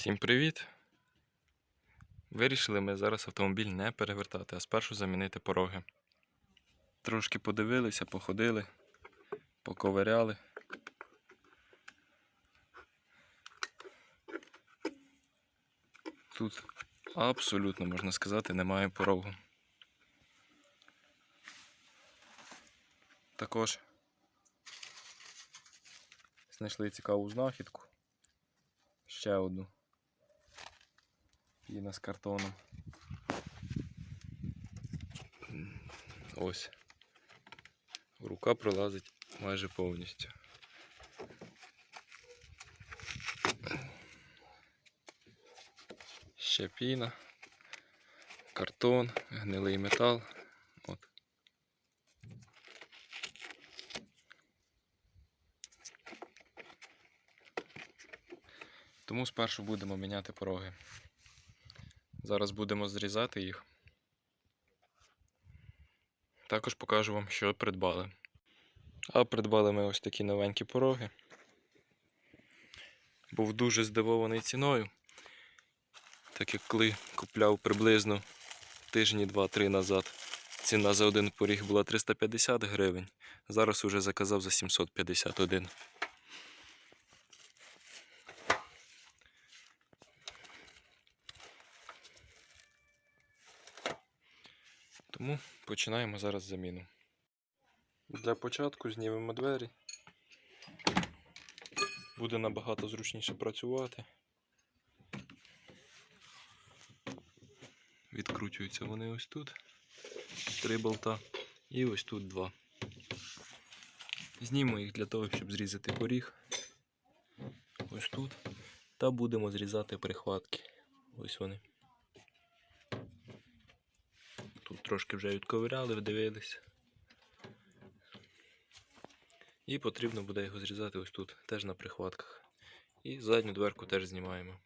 Всім привіт! Вирішили ми зараз автомобіль не перевертати, а спершу замінити пороги. Трошки подивилися, походили, поковиряли. Тут абсолютно, можна сказати, немає порогу. Також знайшли цікаву знахідку. Ще одну. Піна з картоном. Ось. Рука пролазить майже повністю. Ще піна, картон, гнилий метал. От. Тому спершу будемо міняти пороги. Зараз будемо зрізати їх. Також покажу вам, що придбали. А придбали ми ось такі новенькі пороги. Був дуже здивований ціною. Так як коли купляв приблизно тижні 2-3 назад, ціна за один поріг була 350 гривень. Зараз уже заказав за 751. Тому починаємо зараз заміну. Для початку знімемо двері. Буде набагато зручніше працювати. Відкручуються вони ось тут. Три болта. І ось тут два. Знімемо їх для того, щоб зрізати поріг. Ось тут. Та будемо зрізати прихватки. Ось вони. Тут трошки вже відковиряли, вдивилися. І потрібно буде його зрізати ось тут, теж на прихватках. І задню дверку теж знімаємо.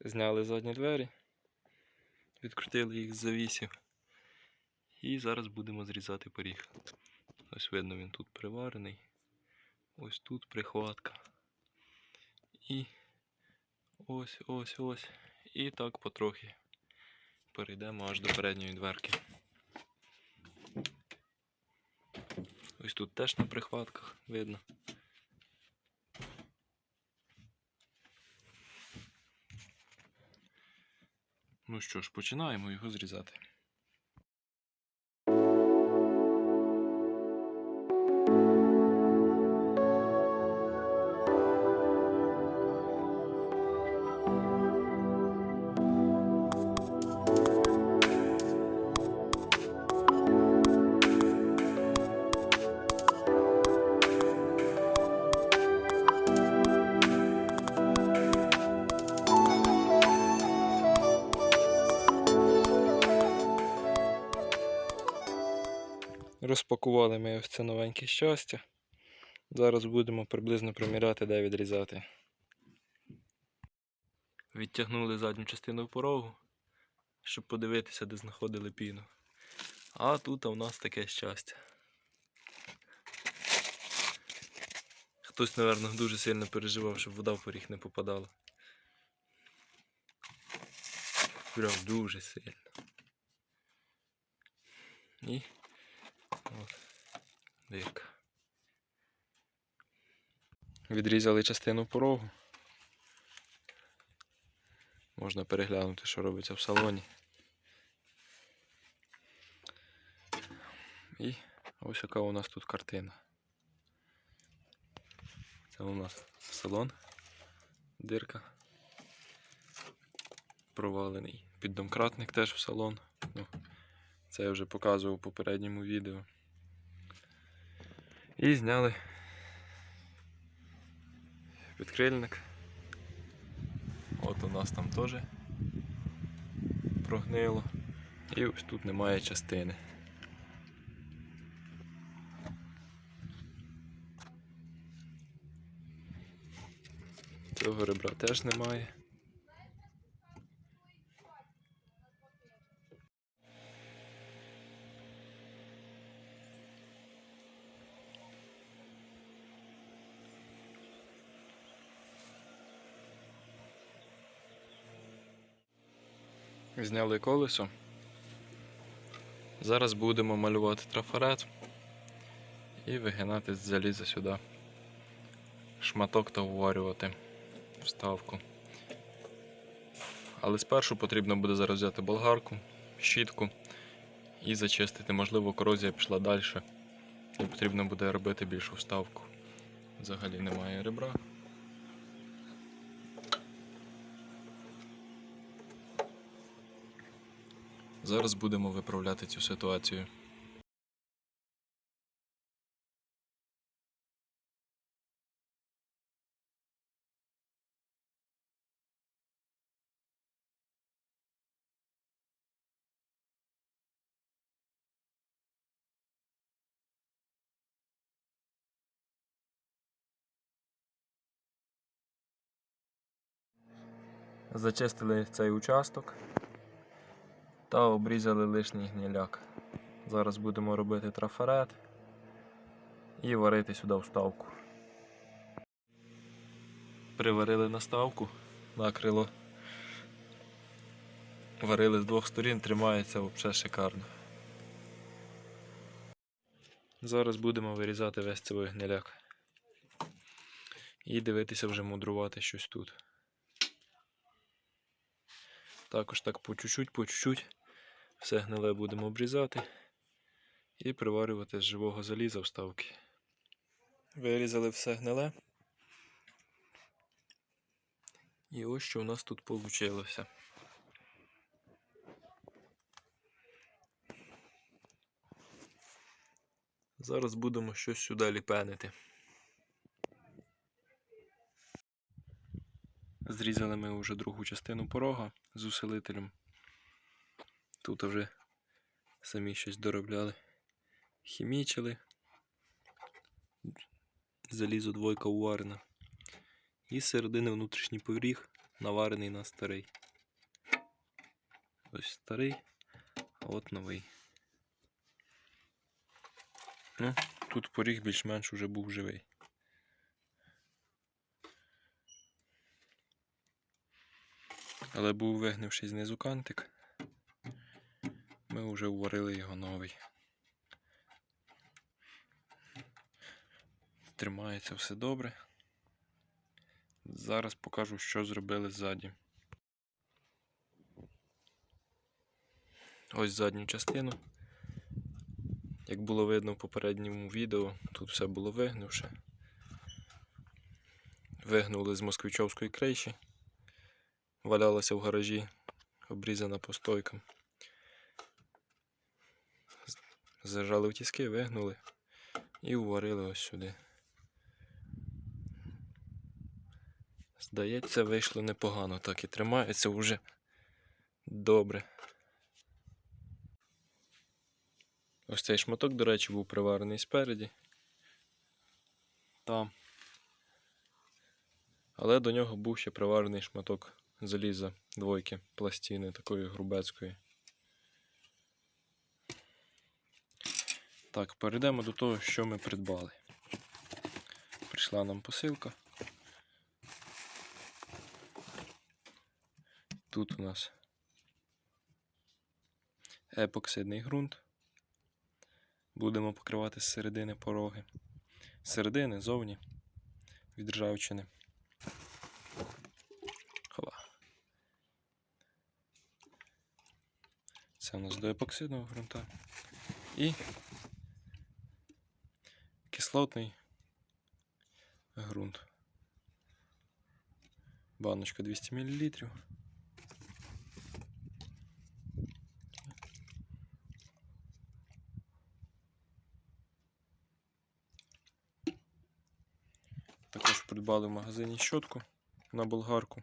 Зняли задні двері, відкрутили їх з завісів. І зараз будемо зрізати поріг. Ось видно, він тут приварений. Ось тут прихватка. І ось, ось, ось. І так потрохи перейдемо аж до передньої дверки. Ось тут теж на прихватках видно. Ну що ж, починаємо його зрізати. Розпакували ми ось це новеньке щастя. Зараз будемо приблизно приміряти, де відрізати. Відтягнули задню частину порогу, щоб подивитися, де знаходили піну. А тут у нас таке щастя. Хтось, мабуть, дуже сильно переживав, щоб вода в поріг не попадала. Прям дуже сильно. І Дирка. Відрізали частину порогу. Можна переглянути, що робиться в салоні. І ось яка у нас тут картина. Це у нас салон, дирка. Провалений. Піддомкратник теж в салон. Ну, це я вже показував у попередньому відео. І зняли підкрильник. От у нас там теж прогнило. І ось тут немає частини. Цього ребра теж немає. Зняли колесо. Зараз будемо малювати трафарет і вигинати з заліза сюди шматок та уварювати вставку. Але спершу потрібно буде зараз взяти болгарку, щітку і зачистити. Можливо, корозія пішла далі. І потрібно буде робити більшу вставку. Взагалі немає ребра. Зараз будемо виправляти цю ситуацію. Зачистили цей участок та обрізали лишній гніляк. Зараз будемо робити трафарет і варити сюди вставку. Приварили наставку, накрило. Варили з двох сторін, тримається взагалі шикарно. Зараз будемо вирізати весь цей гниляк. І дивитися вже мудрувати щось тут. Також так по чуть-чуть, по чуть-чуть все гниле будемо обрізати і приварювати з живого заліза вставки. Вирізали все гниле. І ось що у нас тут вийшло. Зараз будемо щось сюди ліпенити. Зрізали ми вже другу частину порога з усилителем. Тут вже самі щось доробляли. Хімічили. Залізо двойка уварена. І середини внутрішній поріг наварений на старий. Ось старий, а от новий. Ну, тут поріг більш-менш уже був живий. Але був вигнивший знизу кантик. Ми вже уварили його новий. Тримається все добре. Зараз покажу, що зробили ззаді. Ось задню частину. Як було видно в попередньому відео, тут все було вигнувше. Вигнули з москвичовської криші валялася в гаражі, обрізана по Зажали в тіски, вигнули і уварили ось сюди. Здається, вийшло непогано, так і тримається вже добре. Ось цей шматок, до речі, був приварений спереді. Там. Але до нього був ще приварений шматок заліза двойки пластини такої грубецької. Так, перейдемо до того, що ми придбали. Прийшла нам посилка. Тут у нас епоксидний ґрунт. Будемо покривати з середини пороги. З середини, зовні, від ржавчини. Хова. Це у нас до епоксидного ґрунта. І кислотний ґрунт. Баночка 200 мл. Також придбали в магазині щотку на болгарку.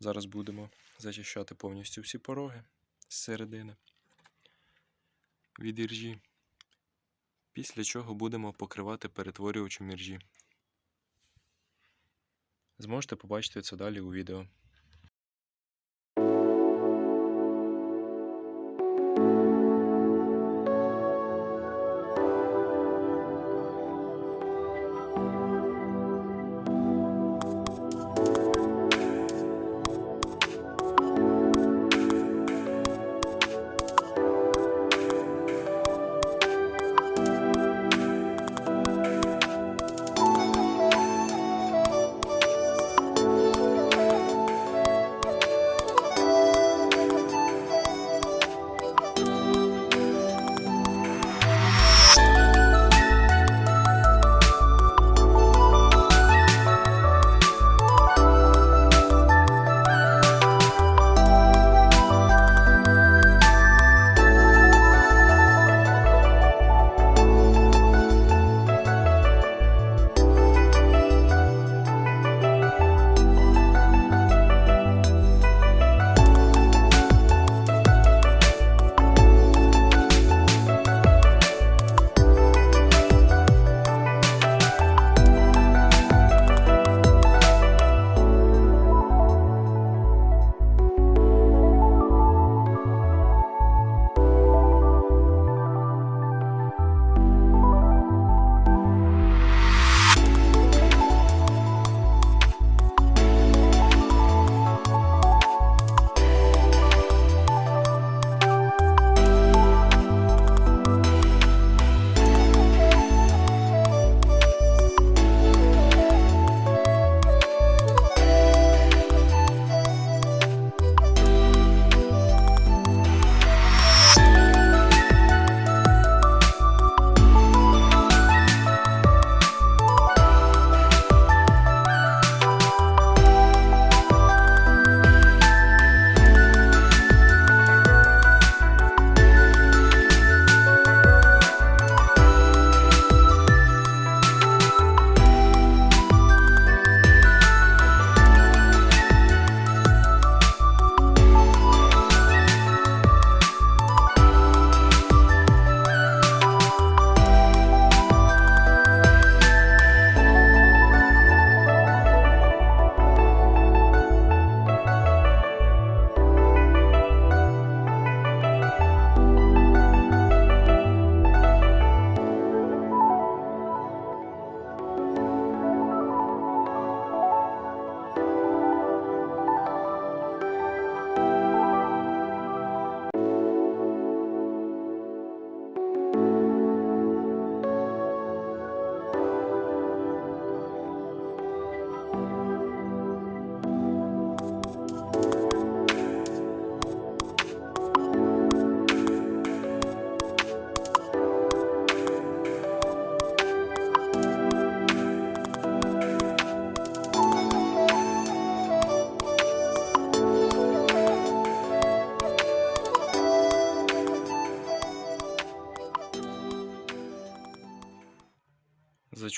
Зараз будемо зачищати повністю всі пороги з середини від іржі. Після чого будемо покривати перетворювачем міржі. Зможете побачити це далі у відео.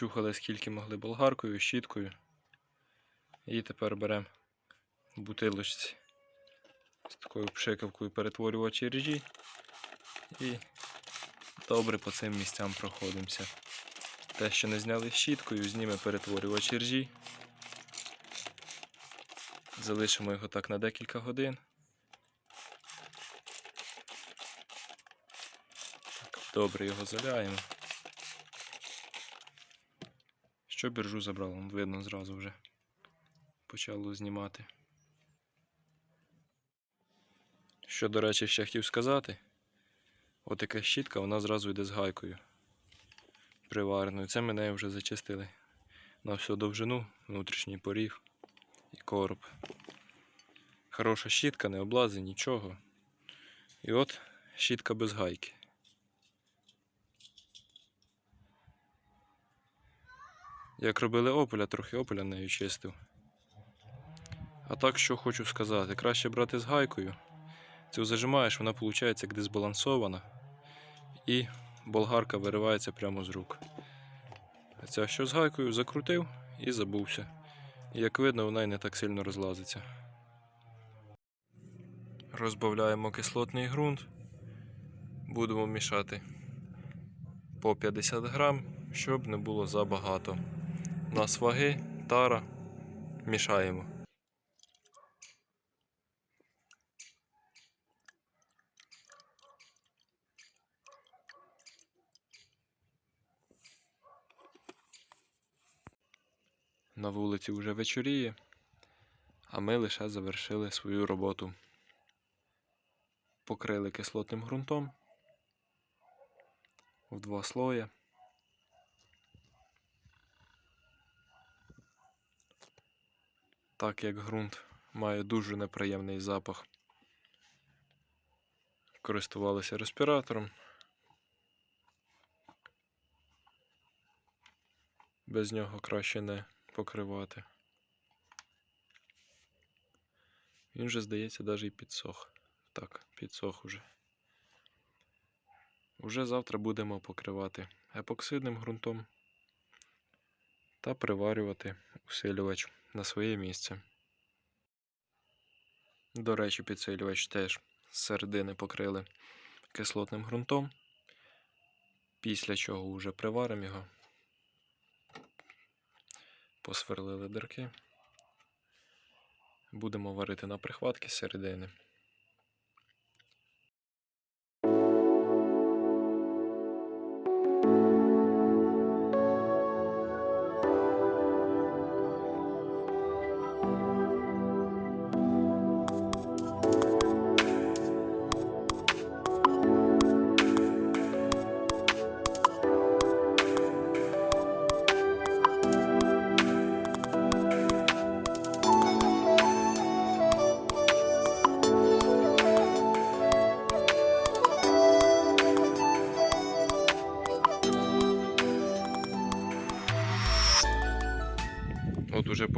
Прочухали скільки могли болгаркою, щіткою. І тепер беремо бутилочці з такою пшикавкою перетворювач ржі і добре по цим місцям проходимося. Те, що не зняли щіткою, зніме перетворювач ржі. Залишимо його так на декілька годин. Добре його заляємо. Що біржу забрало, видно зразу вже. Почало знімати. Що, до речі, ще хотів сказати. Отака щітка, вона зразу йде з гайкою привареною. Це ми нею вже зачистили на всю довжину, внутрішній поріг і короб. Хороша щітка, не облази, нічого. І от щітка без гайки. Як робили ополя, трохи ополя нею чистив. А так, що хочу сказати, краще брати з гайкою. Цю зажимаєш, вона виходить як дисбалансована. І болгарка виривається прямо з рук. А ця що з гайкою закрутив і забувся. І як видно, вона й не так сильно розлазиться. Розбавляємо кислотний ґрунт. Будемо мішати по 50 грам, щоб не було забагато. У нас ваги, тара. Мішаємо. На вулиці вже вечоріє, а ми лише завершили свою роботу. Покрили кислотним ґрунтом в два слої. Так як ґрунт має дуже неприємний запах. Користувалися респіратором. Без нього краще не покривати. Він вже, здається, навіть і підсох. Так, підсох уже. Уже завтра будемо покривати епоксидним ґрунтом та приварювати усилювач на своє місце. До речі, підсилювач теж з середини покрили кислотним ґрунтом, після чого вже приваримо його посверлили дирки. Будемо варити на прихватки середини.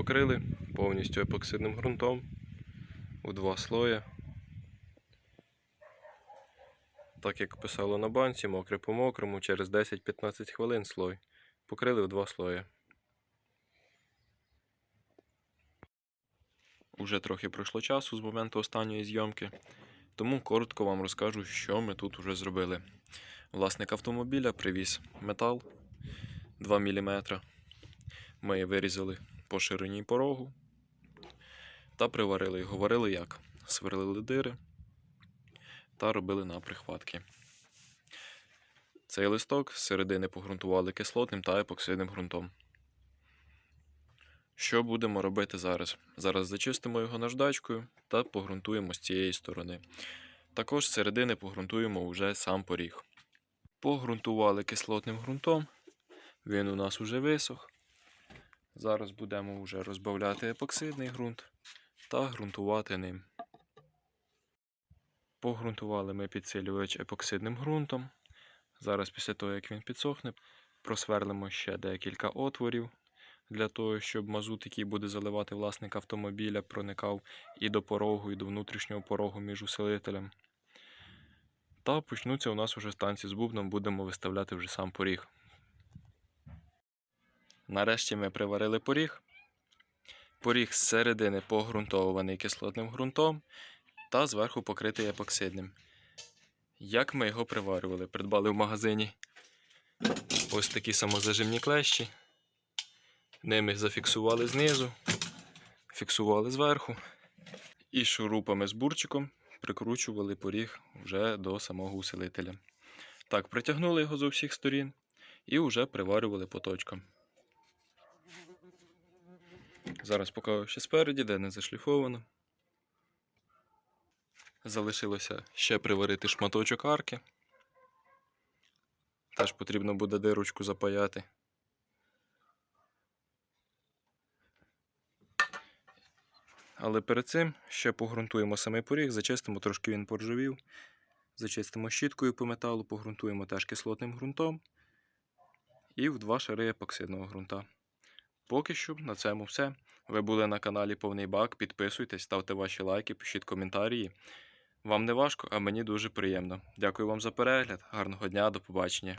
Покрили повністю епоксидним ґрунтом у два слої. Так як писало на банці, мокре по мокрому, через 10-15 хвилин слой. Покрили в два слої. Уже трохи пройшло часу з моменту останньої зйомки, тому коротко вам розкажу, що ми тут уже зробили. Власник автомобіля привіз метал 2 мм. Ми вирізали по ширині порогу та приварили його. Варили як? Сверлили дири та робили на прихватки. Цей листок з середини погрунтували кислотним та епоксидним ґрунтом. Що будемо робити зараз? Зараз зачистимо його наждачкою та погрунтуємо з цієї сторони. Також з середини погрунтуємо вже сам поріг. Погрунтували кислотним ґрунтом. Він у нас уже висох. Зараз будемо вже розбавляти епоксидний ґрунт та ґрунтувати ним. Погрунтували ми підсилювач епоксидним ґрунтом. Зараз, після того, як він підсохне, просверлимо ще декілька отворів для того, щоб мазут, який буде заливати власник автомобіля, проникав і до порогу, і до внутрішнього порогу між усилителем. Та почнуться у нас уже станції з бубном, будемо виставляти вже сам поріг. Нарешті ми приварили поріг. Поріг з середини погрунтований кислотним ґрунтом та зверху покритий епоксидним. Як ми його приварювали? Придбали в магазині ось такі самозажимні клещі. Ними зафіксували знизу, фіксували зверху. І шурупами з бурчиком прикручували поріг вже до самого усилителя. Так, притягнули його з усіх сторін і вже приварювали по точкам. Зараз покажу ще спереді, де не зашліфовано. Залишилося ще приварити шматочок арки. Теж потрібно буде дирочку запаяти. Але перед цим ще погрунтуємо самий поріг, зачистимо, трошки він поржавів. Зачистимо щіткою по металу, погрунтуємо теж кислотним ґрунтом і в два шари епоксидного ґрунта. Поки що на цьому все. Ви були на каналі Повний Бак. Підписуйтесь, ставте ваші лайки, пишіть коментарі. Вам не важко, а мені дуже приємно. Дякую вам за перегляд. Гарного дня, до побачення.